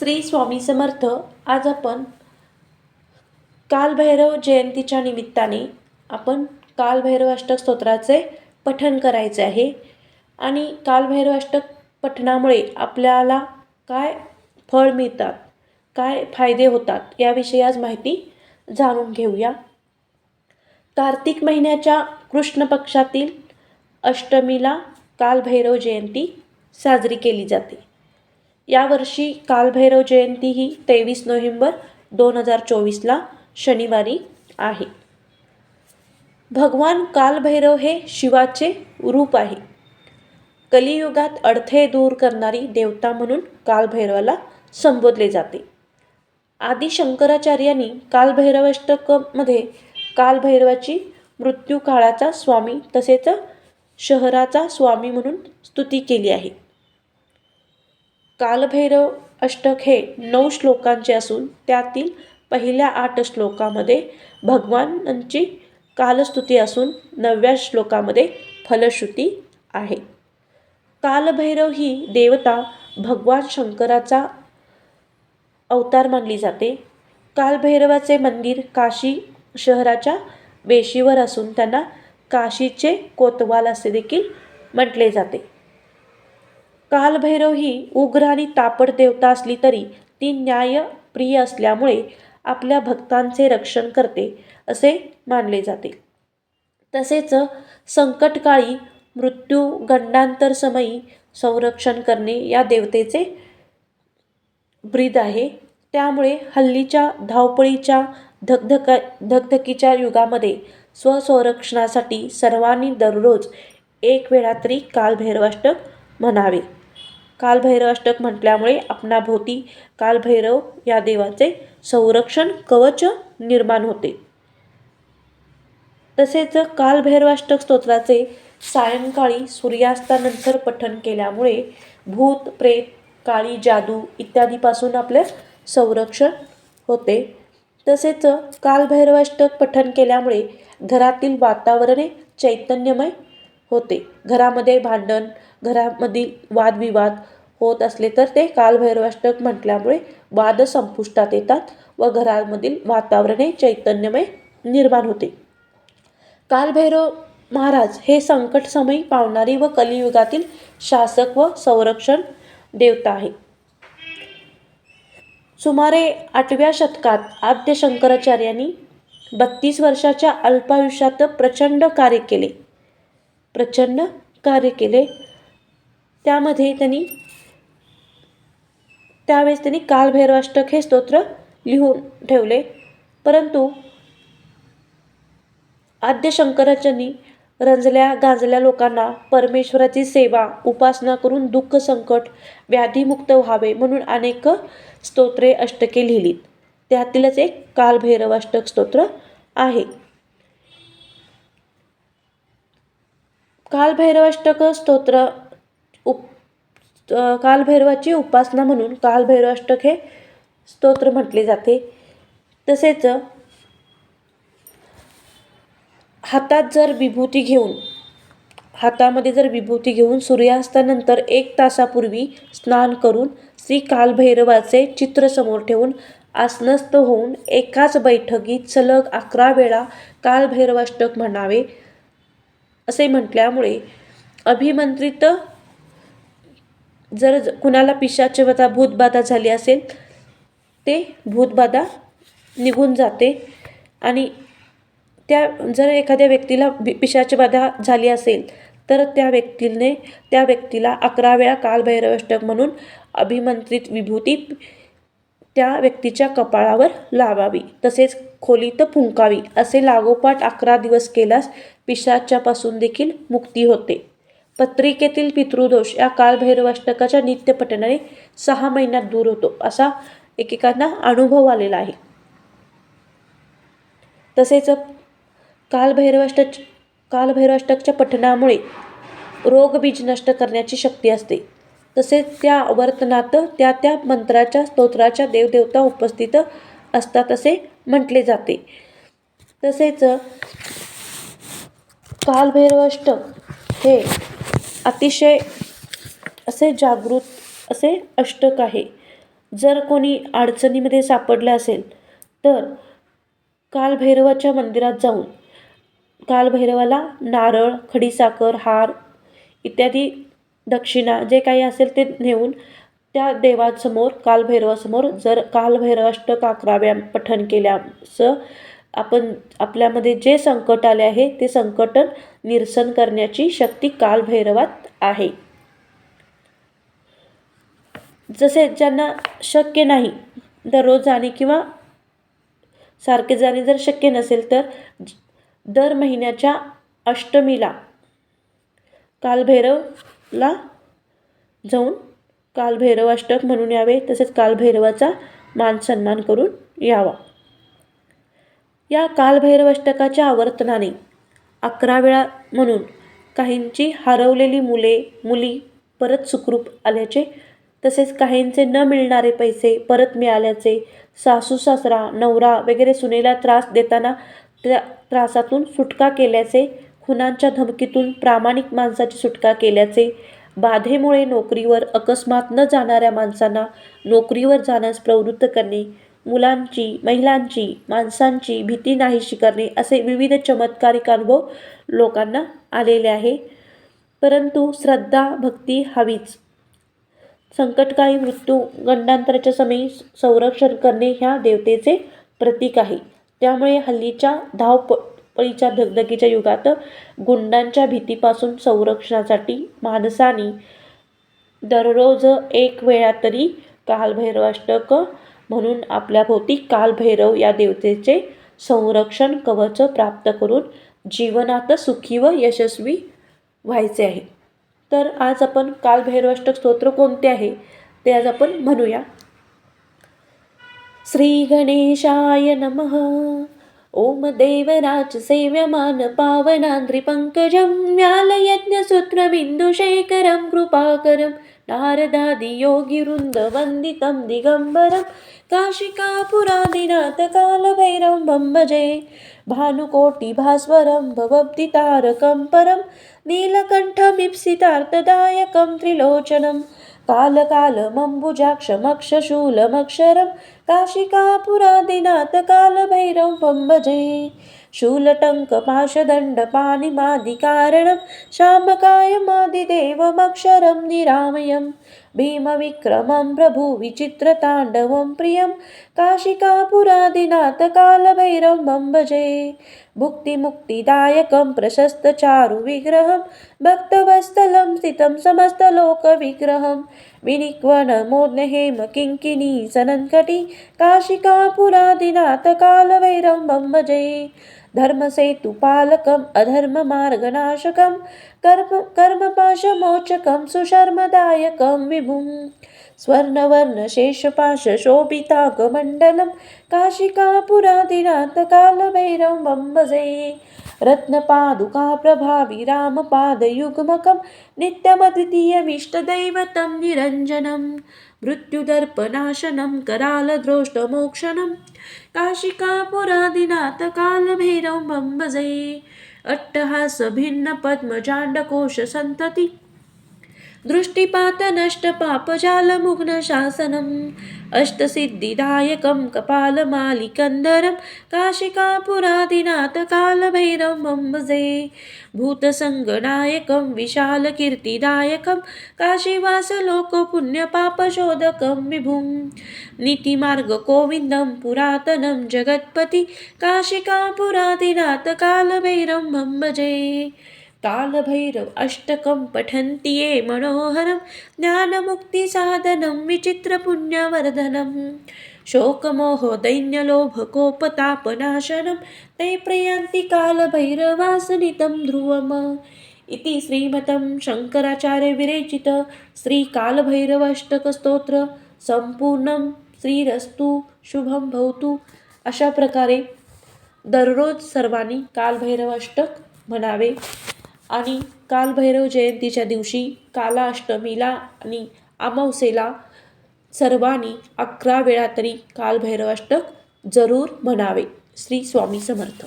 श्री स्वामी समर्थ आज आपण कालभैरव जयंतीच्या निमित्ताने आपण कालभैरव अष्टक स्तोत्राचे पठण करायचे आहे. आणि कालभैरव अष्टक पठणामुळे आपल्याला काय फळ मिळतात काय फायदे होतात याविषयी आज माहिती जाणून घेऊया. कार्तिक महिन्याच्या कृष्ण पक्षातील अष्टमीला कालभैरव जयंती साजरी केली जाते. यावर्षी कालभैरव जयंती ही तेवीस नोव्हेंबर दोन हजार चोवीसला शनिवारी आहे. भगवान कालभैरव हे शिवाचे रूप आहे. कलियुगात अडथळे दूर करणारी देवता म्हणून कालभैरवाला संबोधले जाते. आदी शंकराचार्यांनी कालभैरवाष्टकमध्ये कालभैरवाची मृत्यू काळाचा स्वामी तसेच शहराचा स्वामी म्हणून स्तुती केली आहे. कालभैरव अष्टक हे नऊ श्लोकांचे असून त्यातील पहिल्या आठ श्लोकामध्ये भगवानांची कालस्तुती असून नवव्या श्लोकामध्ये फलश्रुती आहे. कालभैरव ही देवता भगवान शंकराचा अवतार मानली जाते. कालभैरवाचे मंदिर काशी शहराच्या वेशीवर असून त्यांना काशीचे कोतवाल असे देखील म्हटले जाते. कालभैरव ही उग्र आणि तापड देवता असली तरी ती न्यायप्रिय असल्यामुळे आपल्या भक्तांचे रक्षण करते असे मानले जाते. तसेच संकटकाळी मृत्यू गंडांतरसमयी संरक्षण करणे या देवतेचे ब्रीद आहे. त्यामुळे हल्लीच्या धावपळीच्या धकधका धकधकीच्या युगामध्ये स्वसंरक्षणासाठी सर्वांनी दररोज एक वेळा तरी कालभैरवाष्टक म्हणावे. कालभैरवाष्टक म्हटल्यामुळे आपणाभोवती कालभैरव या देवाचे संरक्षण कवच निर्माण होते. तसेच कालभैरवाष्टक स्तोत्राचे सायंकाळी सूर्यास्तानंतर पठण केल्यामुळे भूत प्रेत काळी जादू इत्यादीपासून आपले संरक्षण होते. तसेच कालभैरवाष्टक पठण केल्यामुळे घरातील वातावरणे चैतन्यमय होते. घरामध्ये भांडण घरामधील वादविवाद होत असले तर ते कालभैरवाष्टक म्हटल्यामुळे वाद संपुष्टात येतात व घरामधील वातावरणे चैतन्यमय निर्माण होते. कालभैरव महाराज हे संकटसमयी पावणारी व कलियुगातील शासक व संरक्षण देवता आहे. सुमारे आठव्या शतकात आद्य शंकराचार्यांनी बत्तीस वर्षाच्या अल्पायुष्यात प्रचंड कार्य केले. प्रचंड कार्य केले. त्यामध्ये त्यांनी त्यावेळेस त्यांनी कालभैरवाष्टक हे स्तोत्र लिहून ठेवले. परंतु आद्य शंकराचार्यांनी रंजल्या गाजल्या लोकांना परमेश्वराची सेवा उपासना करून दुःख संकट व्याधीमुक्त व्हावे म्हणून अनेक स्तोत्रे अष्टके लिहिलीत. त्यातीलच एक कालभैरवाष्टक स्तोत्र आहे. कालभैरवाष्टक स्तोत्र उप कालभैरवाची उपासना म्हणून कालभैरवाष्टक हे स्तोत्र म्हटले जाते. तसेच हातात जर विभूती घेऊन हातामध्ये जर विभूती घेऊन सूर्यास्तानंतर एक तासापूर्वी स्नान करून श्री कालभैरवाचे चित्र समोर ठेवून आसनस्थ होऊन एकाच बैठकीत सलग अकरा वेळा कालभैरवाष्टक म्हणावे. असे म्हटल्यामुळे अभिमंत्रित जर कुणाला पिशाचवता भूतबाधा झाली असेल ते भूतबाधा निघून जाते. आणि त्या जर एखाद्या व्यक्तीला पिशाची बाधा झाली असेल तर त्या व्यक्तीने त्या व्यक्तीला अकरा वेळा कालभैरवष्टक म्हणून अभिमंत्रित विभूती त्या व्यक्तीच्या कपाळावर लावावी तसेच खोलीत फुंकावी असे लागोपाठ अकरा दिवस केल्यास पिशाच्यापासून देखील मुक्ती होते. पत्रिकेतील पितृदोष या कालभैरवाष्टकाच्या नित्यपठणाने सहा महिन्यात दूर होतो असा एकेकांना अनुभव आलेला आहे. तसेच कालभैरवाष्ट कालभैरवाष्टकच्या पठणामुळे रोगबीज नष्ट करण्याची शक्ती असते. तसेच त्या आवर्तनात त्या त्या मंत्राच्या स्तोत्राच्या देवदेवता उपस्थित असतात असे म्हटले जाते. तसेच कालभैरवाष्टक हे अतिशय असे जागृत असे अष्टक आहे. जर कोणी अडचणीमध्ये सापडलं असेल तर कालभैरवाच्या मंदिरात जाऊन कालभैरवाला नारळ खडीसाखर हार इत्यादी दक्षिणा जे काही असेल ते नेऊन त्या देवासमोर कालभैरवासमोर जर कालभैरवाष्टक अकरा वेळा पठण केल्याचं आपण आपल्यामध्ये जे संकट आले आहे ते संकट निरसन करण्याची शक्ती कालभैरवात आहे. जसे ज्यांना शक्य नाही दररोज जाणे किंवा सारखे जाणे जर शक्य नसेल तर दर महिन्याच्या अष्टमीला कालभैरव ला जाऊन कालभैरव अष्टक म्हणून यावे तसेच कालभैरवाचा मान सन्मान करून यावा. या कालभैरव अष्टकाच्या आवर्तनाने अकरा वेळा म्हणून काहींची हरवलेली मुले मुली परत सुखरूप आल्याचे तसेच काहींचे न मिळणारे पैसे परत मिळाल्याचे सासू सासरा नवरा वगैरे सुनेला त्रास देताना त्या त्रासातून सुटका केल्याचे खुनांच्या धमकीतून प्रामाणिक माणसाची सुटका केल्याचे बाधेमुळे नोकरीवर अकस्मात न जाणाऱ्या माणसांना नोकरीवर जाण्यास प्रवृत्त करणे मुलांची महिलांची माणसांची भीती नाहीशी करणे असे विविध चमत्कारिक अनुभव लोकांना आलेले आहे. परंतु श्रद्धा भक्ती हवीच. संकटकाळी मृत्यू गंडांतराच्या समयी संरक्षण करणे ह्या देवतेचे प्रतीक आहे. त्यामुळे हल्लीच्या धावपळीच्या धगधगीच्या युगात गुंडांच्या भीतीपासून संरक्षणासाठी माणसानी दररोज एक वेळा तरी कालभैरवाष्टक म्हणून आपल्याभोवती कालभैरव या देवतेचे संरक्षण कवच प्राप्त करून जीवनात सुखी व यशस्वी व्हायचे आहे. तर आज आपण कालभैरवाष्टक स्तोत्र कोणते आहे? ते आज आपण म्हणूया. श्री गणेशाय नमः. ओम देवराज सेव्यमान पावनाद्रिपङ्कजं व्यालयज्ञसूत्रबिन्दुशेखरं कृपाकरं नारदादियोगिवृन्दवन्दितं दिगम्बरं काशिकापुरादिनाथकालभैरं भजे भानुकोटिभास्वरं भवब्धितारकं परं नीलकण्ठमीप्सितार्थदायकं त्रिलोचनं कालकालमम्बुजाक्षमक्षशूलमक्षरं काशिकापुरादिनाथकालभैरवं भजे शूलटङ्कपाशदण्डपाणिमादिकारणं शामकायमादिदेवमक्षरं निरामयम्। भीमविक्रमं प्रभुविचित्रताण्डवं प्रियं काशिकापुरादिनाथकालभैरवं भजे। भुक्तिमुक्तिदायकं प्रशस्तचारुविग्रहं भक्तवत्सलं स्थितं समस्तलोकविग्रहं। विनिक्वनमोद्नहेम किङ्किणी सनन्कटि काशिकापुरादिनाथकालभैरवं भजे। धर्मसेतुपालकम् अधर्ममार्गनाशकं कर्म कर्मपाशमोचकं सुशर्मदायकं विभुम्। स्वर्णवर्णशेषपाशशोभिताकमण्डलं काशिकापुरादिनाथकालभैरवं भजे रत्नपादुकाप्रभावि रामपादयुग्मकं नित्यमद्वितीयमिष्टदैवतं निरञ्जनं मृत्युदर्पनाशनं करालद्रोष्टमोक्षणं काशिकापुरादिनाथकालभैरवं बम्बजे अट्टहासभिन्नपद्मजाण्डकोशसन्तति दृष्टिपातनष्टपापजालमुग्नशासनम् अष्टसिद्धिदायकं कपालमालिकन्धरं काशिकापुरादिनाथकालभैरवं भजे भूतसङ्गनायकं विशालकीर्तिदायकं काशीवासलोकपुण्यपापशोधकं विभुं नीतिमार्गकोविन्दं पुरातनं जगत्पति। काशिकापुरादिनाथकालभैरवं भजे कालभैरव अष्टकं पठन्ति ये मनोहरं ज्ञानमुक्तिसाधनं विचित्रपुण्यवर्धनं शोकमोहदैन्यलोभकोपतापनाशनं ते प्रयान्ति कालभैरवासनितं ध्रुवम्। इति श्रीमतं शङ्कराचार्यविरचित श्रीकालभैरवाष्टकस्तोत्र। संपूर्णं श्रीरस्तु शुभं भवतु। अशा प्रकारे दररोज सर्वांनी कालभैरवाष्टक म्हणावे. आणि कालभैरव जयंतीच्या दिवशी कालाष्टमीला आणि अमावसेला सर्वांनी अकरा वेळा तरी कालभैरवाष्टक जरूर म्हणावे. श्री स्वामी समर्थ.